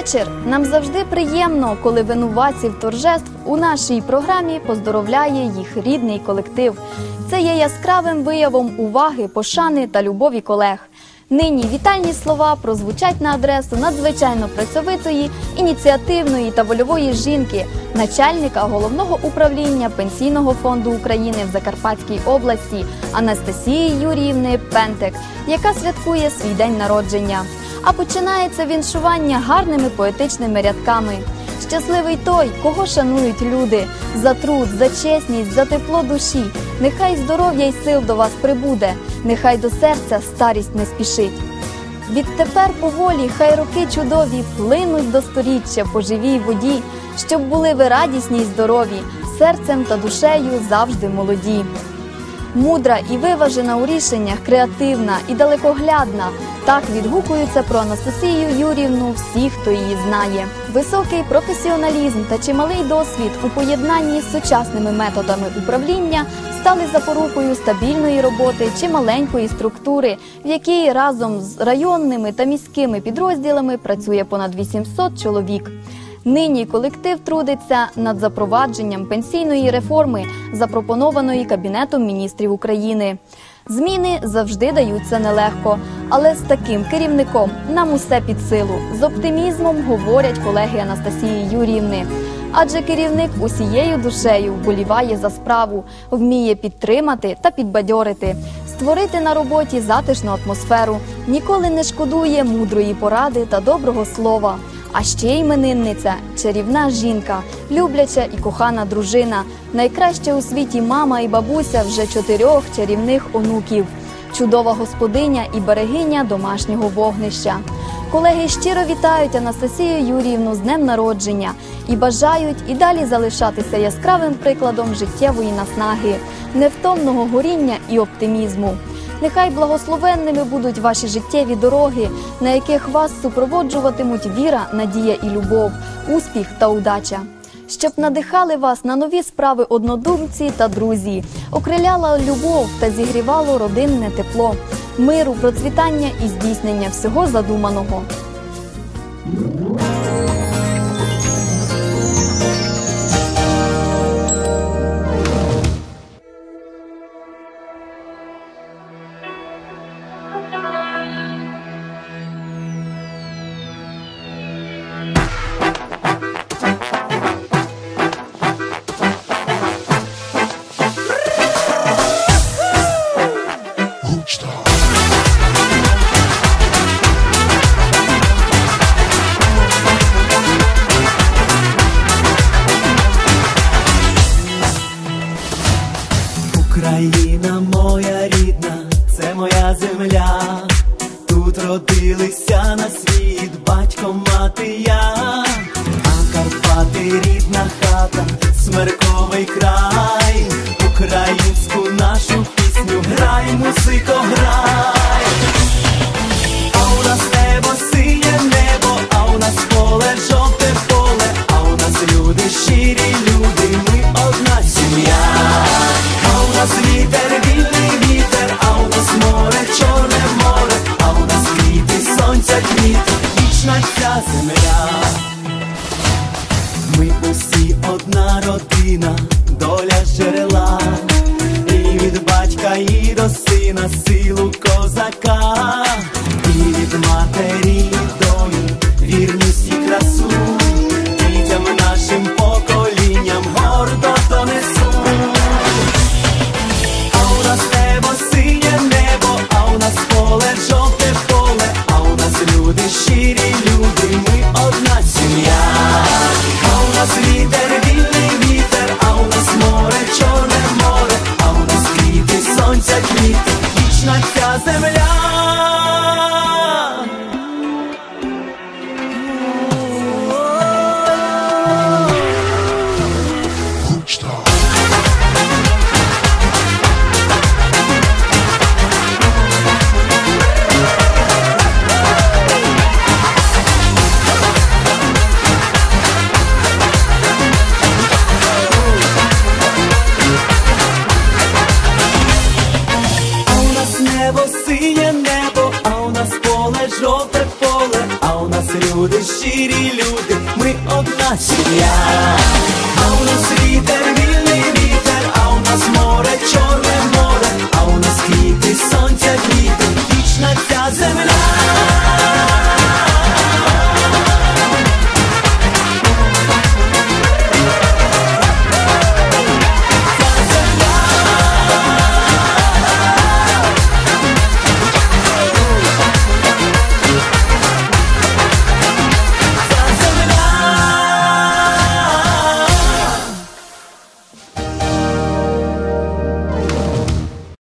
вечір. Нам завжди приємно, коли винуватців торжеств у нашій програмі поздоровляє їх рідний колектив. Це є яскравим виявом уваги, пошани та любові колег. Нині вітальні слова прозвучать на адресу надзвичайно працьовитої, ініціативної та вольової жінки, начальника головного управління Пенсійного фонду України в Закарпатській області Анастасії Юріївни Пентек, яка святкує свій день народження. А починається віншування гарними поетичними рядками. Щасливий той, кого шанують люди, за труд, за чесність, за тепло душі. Нехай здоров'я й сил до вас прибуде, нехай до серця старість не спішить. Відтепер поволі хай роки чудові плинуть до сторіччя по живій воді, щоб були ви радісні й здорові, серцем та душею завжди молоді. Мудра і виважена у рішеннях, креативна і далекоглядна. Так відгукуються про Анастасію Юрівну всі, хто її знає. Високий професіоналізм та чималий досвід у поєднанні з сучасними методами управління стали запорукою стабільної роботи чималенької структури, в якій разом з районними та міськими підрозділами працює понад 800 чоловік. Нині колектив трудиться над запровадженням пенсійної реформи, запропонованої Кабінетом міністрів України. Зміни завжди даються нелегко, але з таким керівником нам усе під силу. З оптимізмом говорять колеги Анастасії Юріївни. Адже керівник усією душею вболіває за справу, вміє підтримати та підбадьорити, створити на роботі затишну атмосферу, ніколи не шкодує мудрої поради та доброго слова. А ще іменинниця, чарівна жінка, любляча і кохана дружина, найкраща у світі мама і бабуся вже чотирьох чарівних онуків, чудова господиня і берегиня домашнього вогнища. Колеги щиро вітають Анастасію Юріївну з днем народження і бажають і далі залишатися яскравим прикладом життєвої наснаги, невтомного горіння і оптимізму. Нехай благословенними будуть ваші життєві дороги, на яких вас супроводжуватимуть віра, надія і любов, успіх та удача. Щоб надихали вас на нові справи однодумці та друзі, окриляла любов та зігрівало родинне тепло, миру, процвітання і здійснення всього задуманого. Батько, мати я, а Карпати рідна хата, смерковий край, українську нашу пісню грай, музико, грай. Одна родина, доля джерела, і від батька і до сина силу козака, і від матері рожеве синє небо, а у нас поле, жовте поле, а у нас люди, щирі люди, ми одна сім'я, а у нас вітер.